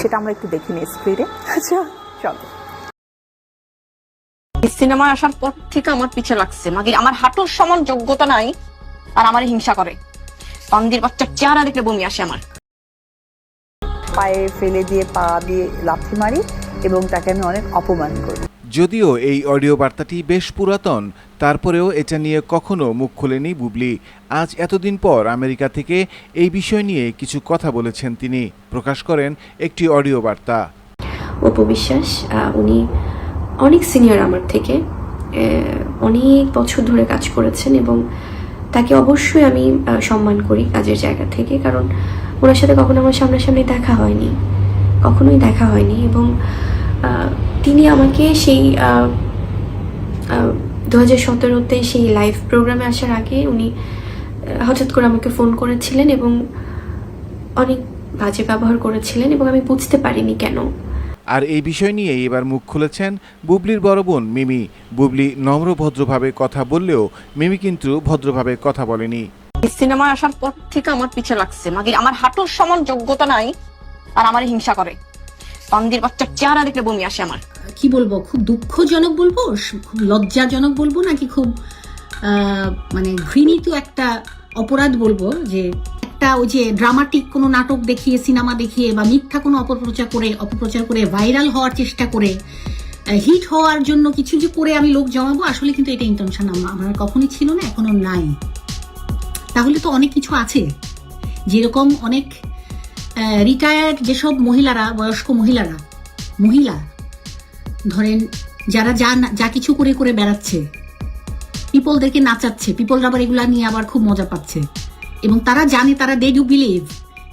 সেটা আমরা একটু দেখি নিই স্ক্রিনে আচ্ছা চলো। সিনেমায় আসার পর থেকে আমার পিছে লাগছে। মাগে আমার হাঁটুর সমান যোগ্যতা নাই আর আমার হিংসা করে। পান্দির বাচ্চার চেহারা দেখলে বমি আসে আমার। পায়ে ফেলে দিয়ে পা দিয়ে লাথি মারি এবং তাকে আমি অনেক অপমান করি। যদিও এই অডিও বার্তাটি বেশ পুরাতন তারপরেও এটা নিয়ে কখনো মুখ খোলেনি বুবলি। আজ এতদিন পর আমেরিকা থেকে এই বিষয় নিয়ে কিছু কথা বলেছেন তিনি। প্রকাশ করেন একটি অডিও বার্তা অপু বিশ্বাস আহ, উনি অনেক সিনিয়র আমার থেকে অনেক বছর ধরে কাজ করেছেন এবং তাকে অবশ্যই আমি সম্মান করি কাজের জায়গা থেকে কারণ ওনার সাথে কখনো আমার সামনাসামনি দেখা হয়নি কখনোই দেখা হয়নি এবং তিনি আমাকে সেই দু হাজার সতেরোতে সেই লাইভ প্রোগ্রামে আসার আগে উনি হঠাৎ করে আমাকে ফোন করেছিলেন এবং অনেক বাজে ব্যবহার করেছিলেন এবং আমি বুঝতে পারিনি কেন। আর এই বিষয় নিয়ে এবার মুখ খুলেছেন বুবলির বড় বোন মিমি। বুবলি নম্র ভদ্রভাবে কথা বললেও মিমি কিন্তু ভদ্রভাবে কথা বলেনি। এই সিনেমায় আসার পর থেকে আমার পিছে লাগছে। মাগে আমার হাঁটুর সমান যোগ্যতা নাই আর আমার হিংসা করে। পান্দির বাচ্চার চেহারা দেখলে বমি আসে আমার। কি বলব, খুব দুঃখজনক বলব, খুব লজ্জাজনক বলব, নাকি খুব মানে ঘৃণিত একটা অপরাধ বলব যে একটা ওই যে ড্রামাটিক কোনো নাটক দেখিয়ে, সিনেমা দেখিয়ে বা মিথ্যা কোনো অপপ্রচার করে অপপ্রচার করে ভাইরাল হওয়ার চেষ্টা করে হিট হওয়ার জন্য কিছু যে করে আমি লোক জমাবো, আসলে কিন্তু এটা ইন্টেনশন আমার কখনই ছিল না, এখনও নাই। তাহলে তো অনেক কিছু আছে। যেরকম অনেক রিটায়ার্ড যেসব মহিলারা, বয়স্ক মহিলারা, মহিলা, ধরেন যারা যা যা কিছু করে করে বেড়াচ্ছে পিপলদেরকে নাচাচ্ছে পিপলরা আবার এগুলা নিয়ে আবার খুব মজা পাচ্ছে। এবং তারা জানে, তারা দে ডু বিলিভ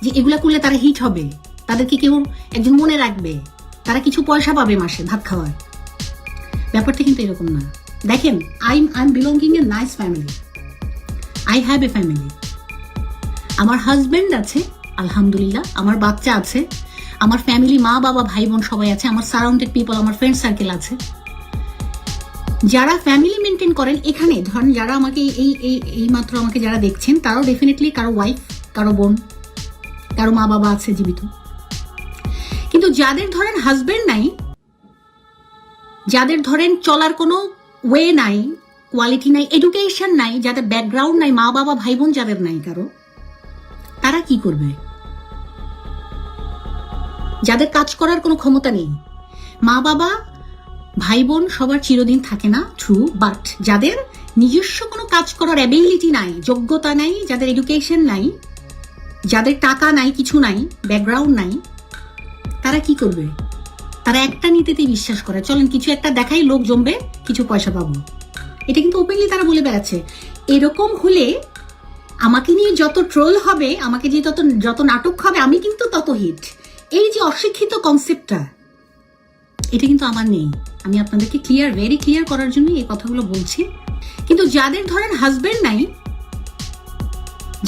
যে এগুলা করলে তারা হিট হবে। তাদেরকে কেউ একজন মনে রাখবে, তারা কিছু পয়সা পাবে মাসে ভাত খাওয়ার। ব্যাপারটা কিন্তু এরকম না। দেখেন I I am belonging a nice family I have a family আমার হাজব্যান্ড আছে আলহামদুলিল্লাহ, আমার বাচ্চা আছে, আমার ফ্যামিলি মা, বাবা, ভাই, বোন সবাই আছে, আমার সারাউন্ডেড পিপল আমার ফ্রেন্ড সার্কেল আছে। যারা ফ্যামিলি মেনটেন করেন এখানে, ধরেন যারা আমাকে এই এই এই মাত্র আমাকে যারা দেখছেন, তারাও ডেফিনেটলি কারও ওয়াইফ কারও বোন, কারও মা, বাবা আছে জীবিত। কিন্তু যাদের ধরেন হাজবেন্ড নাই, যাদের ধরেন চলার কোনো ওয়ে নাই কোয়ালিটি নাই এডুকেশন নাই, যাদের ব্যাকগ্রাউন্ড নাই, মা, বাবা, ভাই, বোন যাদের নাই কারও তারা কি করবে? যাদের কাজ করার কোনো ক্ষমতা নেই। মা, বাবা ভাই বোন সবার চিরদিন থাকে না ট্রু বাট যাদের নিজস্ব কোনো কাজ করার অ্যাবিলিটি নাই, যোগ্যতা নাই, যাদের এডুকেশন নাই, যাদের টাকা নাই, কিছু নাই ব্যাকগ্রাউন্ড নাই, তারা কি করবে? তারা একটা নীতিতেই বিশ্বাস করে। চলেন, কিছু একটা দেখাই, লোক জমবে, কিছু পয়সা পাবো। এটা কিন্তু ওপেনলি তারা বলে বেড়াচ্ছে। এরকম হলে আমাকে নিয়ে যত ট্রোল হবে, আমাকে যে তত যত নাটক হবে, আমি কিন্তু তত হিট এই যে অশিক্ষিত কনসেপ্টটা এটা কিন্তু আমার নেই। আমি আপনাদেরকে ক্লিয়ার ভেরি ক্লিয়ার করার জন্য এই কথাগুলো বলছি। কিন্তু যাদের ধরেন হাজবেন্ড নাই,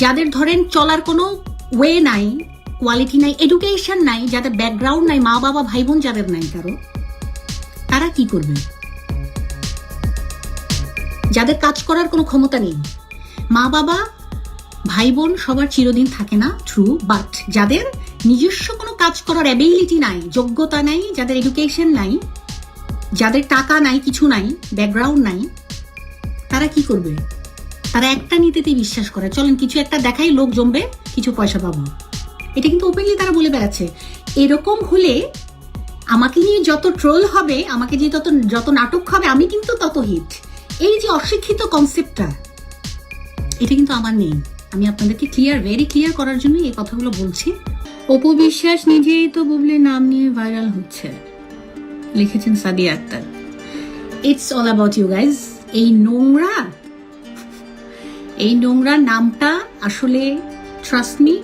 যাদের ধরেন চলার কোনো ওয়ে নাই কোয়ালিটি নাই এডুকেশন নাই, যাদের ব্যাকগ্রাউন্ড নাই, মা বাবা ভাই বোন যাদের নাই কারও, তারা কি করবে? যাদের কাজ করার কোনো ক্ষমতা নেই, মা বাবা ভাই বোন সবার চিরদিন থাকে না ট্রু বাট যাদের নিজস্ব কোনো কাজ করার অ্যাবিলিটি নাই, যোগ্যতা নাই, যাদের এডুকেশন নাই, যাদের টাকা নাই, কিছু নাই ব্যাকগ্রাউন্ড নাই, তারা কি করবে? তারা একটা নীতিতেই বিশ্বাস করে। চলেন, কিছু একটা দেখাই, লোক জমবে, কিছু পয়সা পাবো। এটা কিন্তু ওপেনলি তারা বলে বেড়াচ্ছে। এরকম হলে আমাকে নিয়ে যত ট্রোল হবে, আমাকে যে তত, যত নাটক হবে, আমি কিন্তু তত হিট এই যে অশিক্ষিত কনসেপ্টটা এটা কিন্তু আমার নেই। আমি আপনাদেরকে ক্লিয়ার ভেরি ক্লিয়ার করার জন্য এই কথাগুলো বলছি। অপু বিশ্বাস নিজেই তো বুবলির নাম নিয়ে ভাইরাল হচ্ছে, লিখেছেন Sadia Akter. It's all about you guys এই নোংরা এই নোংরা নামটা আসলে ট্রাস্ট মি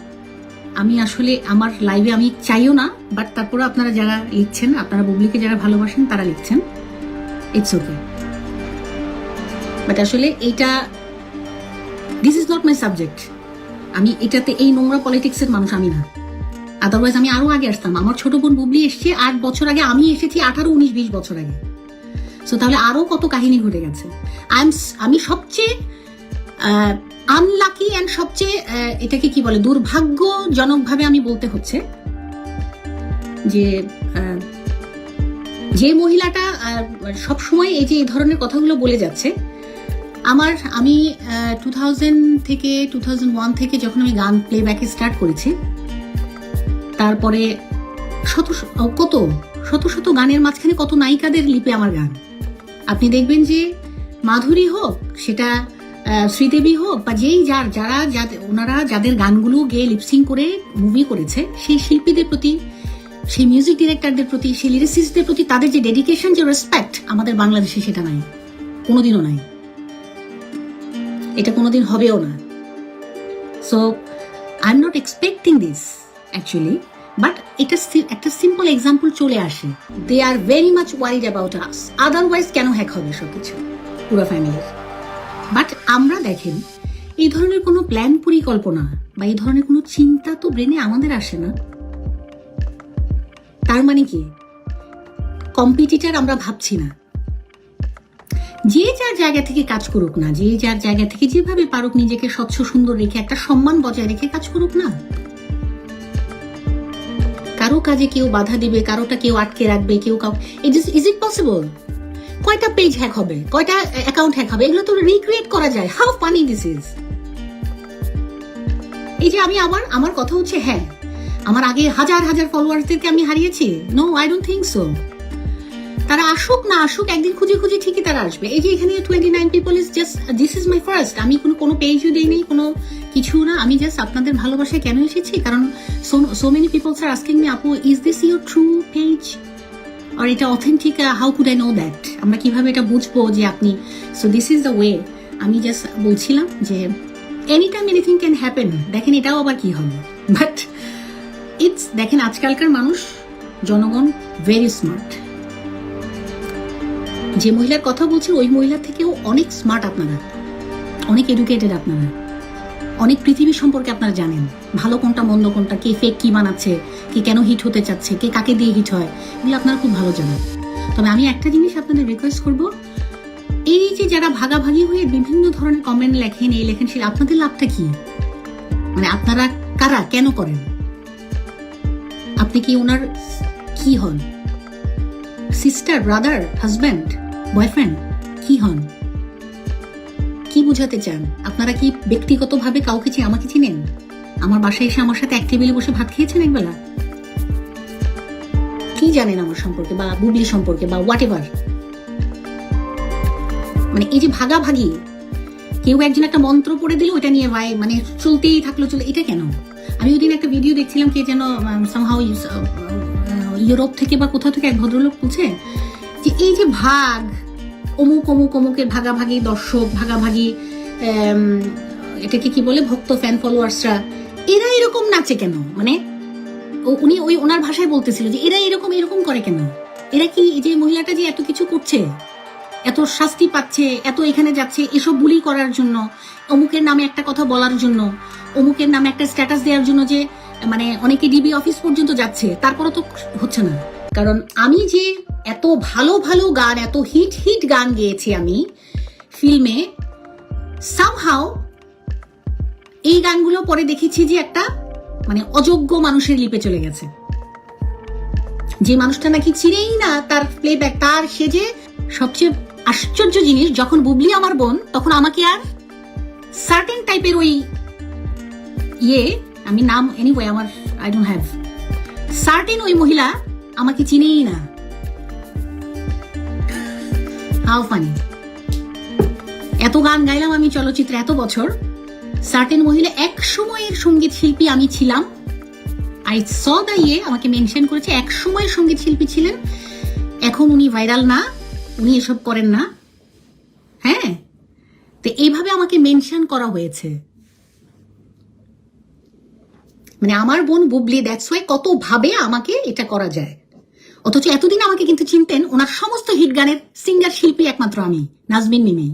আমি আসলে আমার লাইভে আমি চাইও না বাট তারপরে আপনারা যারা লিখছেন, আপনারা বুবলিকে যারা ভালোবাসেন, তারা লিখছেন। ইটস ওকে বাট আসলে এইটা this is not my subject আমি এটাতে এই নোংরা পলিটিক্সের মানুষ আমি না। আদারওয়াইজ আমি আরও আগে আসতাম। আমার ছোট বোন বুবলি এসছে, আট বছর আগে আমি এসেছি আঠারো, উনিশ, বিশ বছর আগে। সো তাহলে আরও কত কাহিনী ঘটে গেছে। আই এম আমি সবচেয়ে আনলাকি অ্যান্ড সবচেয়ে এটাকে কি বলে, দুর্ভাগ্যজনকভাবে আমি বলতে হচ্ছে যে যে মহিলাটা সব সময় এই যে এই ধরনের কথাগুলো বলে যাচ্ছে আমার, আমি টু থাউজেন্ড থেকে টু থাউজেন্ড ওয়ান থেকে যখন আমি গান প্লেব্যাকে স্টার্ট করেছি, তারপরে শত কত, শত শত গানের মাঝখানে কত নায়িকাদের লিপে আমার গান। আপনি দেখবেন যে মাধুরী হোক, সেটা শ্রীদেবী হোক বা যেই যার, যারা যাদের ওনারা যাদের গানগুলো গেয়ে লিপসিং করে মুভি করেছে, সেই শিল্পীদের প্রতি, সেই মিউজিক ডিরেক্টরদের প্রতি, সেই লিরিসিস্টদের প্রতি তাদের যে ডেডিকেশন যে রেসপেক্ট আমাদের বাংলাদেশে সেটা নাই। কোনোদিনও নাই। এটা কোনোদিন হবেও না। So I am not expecting this actually but এটা একটা সিম্পল এক্সাম্পল চলে আসে। They are very much worried about us otherwise কেন হ্যাক হবে সব কিছু পুরো ফ্যামিলির বাট আমরা দেখেন, এই ধরনের কোনো প্ল্যান পরিকল্পনা বা এই ধরনের কোনো চিন্তা তো ব্রেনে আমাদের আসে না। তার মানে কি? কম্পিটিটার আমরা ভাবছি না। যে যার জায়গা থেকে কাজ করুক না, যে যার জায়গা থেকে যেভাবে পারুক নিজেকে স্বচ্ছ, সুন্দর রেখে একটা সম্মান বজায় রেখে কাজ করুক না। কারও কাজে কেউ বাধা দিবে, কারোটা কেউ আটকে রাখবে, কেউ ইজ ইট পসিবল কয়টা পেজ হ্যাক হবে? কয়টা অ্যাকাউন্ট হ্যাক হবে? এগুলো তো রিক্রিয়েট করা যায়। হাউ ফানি দিস ইজ এই যে আমি আবার আমার কথা হচ্ছে হ্যাঁ। আমার আগে হাজার হাজার ফলোয়ার্সদেরকে আমি হারিয়েছি? No I don't think so তারা আসুক না আসুক, একদিন খুঁজে খুঁজে ঠিকই তারা আসবে। এই যে এখানে twenty nine people is just this is my first আমি কোনো কোনো পেজও দিই নেই কোনো কিছু না। আমি জাস্ট আপনাদের ভালোবাসায় কেন এসেছি? কারণ so so many peoples are asking me আপু is this your true page আর এটা authentic how could I know that আমরা কীভাবে এটা বুঝব যে আপনি so this is the way আমি জাস্ট বলছিলাম যে any time anything can happen দেখেন এটাও আবার কি হবে? বাট ইটস দেখেন আজকালকার মানুষ, জনগণ ভেরি স্মার্ট যে মহিলার কথা বলছি, ওই মহিলার থেকেও অনেক স্মার্ট আপনারা। অনেক এডুকেটেড আপনারা। অনেক পৃথিবী সম্পর্কে আপনারা জানেন। ভালো কোনটা, মন্দ কোনটা, কে ফেক কি বানাচ্ছে, কে কেন হিট হতে চাচ্ছে, কে কাকে দিয়ে হিট হয়, এগুলো আপনারা খুব ভালো জানেন। তবে আমি একটা জিনিস আপনাদের রিকোয়েস্ট করব। এই যে যারা ভাগাভাগি হয়ে বিভিন্ন ধরনের কমেন্ট লেখেন, এই লেখেন সে আপনাদের লাভটা কি? মানে আপনারা কারা? কেন করেন? আপনি কি ওনার কি হন? সিস্টার ব্রাদার হাজব্যান্ড বয়ফ্রেন্ড কি হন? কি বুঝাতে চান? আপনারা কি ব্যক্তিগতভাবে কাউকে চিনে আমাকে চিনেন? আমার বাসায় এসে আমার সাথে এক টেবিলে বসে ভাত খেয়েছেন একবেলা? কি জানেন আমার সম্পর্কে বা বুবলি সম্পর্কে বা হোয়াট এভার মানে এই যে ভাগাভাগি, কেউ একজন একটা মন্ত্র পড়ে দিল ওটা নিয়ে ভাই মানে চলতেই থাকল চলে এটা কেন? আমি ওই দিন একটা ভিডিও দেখছিলাম, কে যেন সামহাউ ইউরোপ থেকে বা কোথাও থেকে এক ভদ্রলোক বলছে যে এই যে ভাগ, অমুক অমুক, অমুকের ভাগাভাগি, দর্শক ভাগাভাগি এটাকে কি বলে, ভক্ত ফ্যান ফলোয়ার্সরা এরা এরকম নাচে কেন? মানে উনি ওই ওনার ভাষায় বলতেছিল যে এরা এরকম এরকম করে কেন? এরা কি যে মহিলাটা যে এত কিছু করছে, এত শাস্তি পাচ্ছে, এত এখানে যাচ্ছে, এসব বুলি করার জন্য, অমুকের নামে একটা কথা বলার জন্য, অমুকের নামে একটা স্ট্যাটাস দেওয়ার জন্য যে মানে অনেকে ডিবি অফিস পর্যন্ত যাচ্ছে, তারপরও তো হচ্ছে না। কারণ আমি যে এত ভালো ভালো গান, এত হিট হিট গান গেয়েছি আমি ফিল্মে। সামহাও এই গানগুলো পরে দেখেছি যে একটা মানে অযোগ্য মানুষের লিপে চলে গেছে। যে মানুষটা নাকি চিনেই না, তার প্লেব্যাক তার সে যে সবচেয়ে আশ্চর্য জিনিস, যখন বুবলি আমার বোন, তখন আমাকে আর সার্টেন টাইপের ওই ইয়ে আমি নাম এনিওয়ে আমার আই ডোন্ট হ্যাভ সার্টেন ওই মহিলা আমাকে চিনেই না। হাউ ফানি এত গান গাইলাম আমি চলচ্চিত্রে এত বছর। সার্টেন মহিলা এক সময়ের সংগীত শিল্পী আমি ছিলাম। আই স দা ইয়ে আমাকে মেনশন করেছে, এক সময় সংগীত শিল্পী ছিলেন। এখন উনি ভাইরাল না, উনি এসব করেন না। হ্যাঁ? তো এইভাবে আমাকে মেনশন করা হয়েছে। মানে আমার বোন বুবলি দ্যাটস ওয়াই কত ভাবে আমাকে এটা করা যায়। অথচ এতদিন আমাকে কিন্তু চিনতেন ওনার সমস্ত হিট গানের সিঙ্গার শিল্পী একমাত্র আমি, নাজমিন মিমি।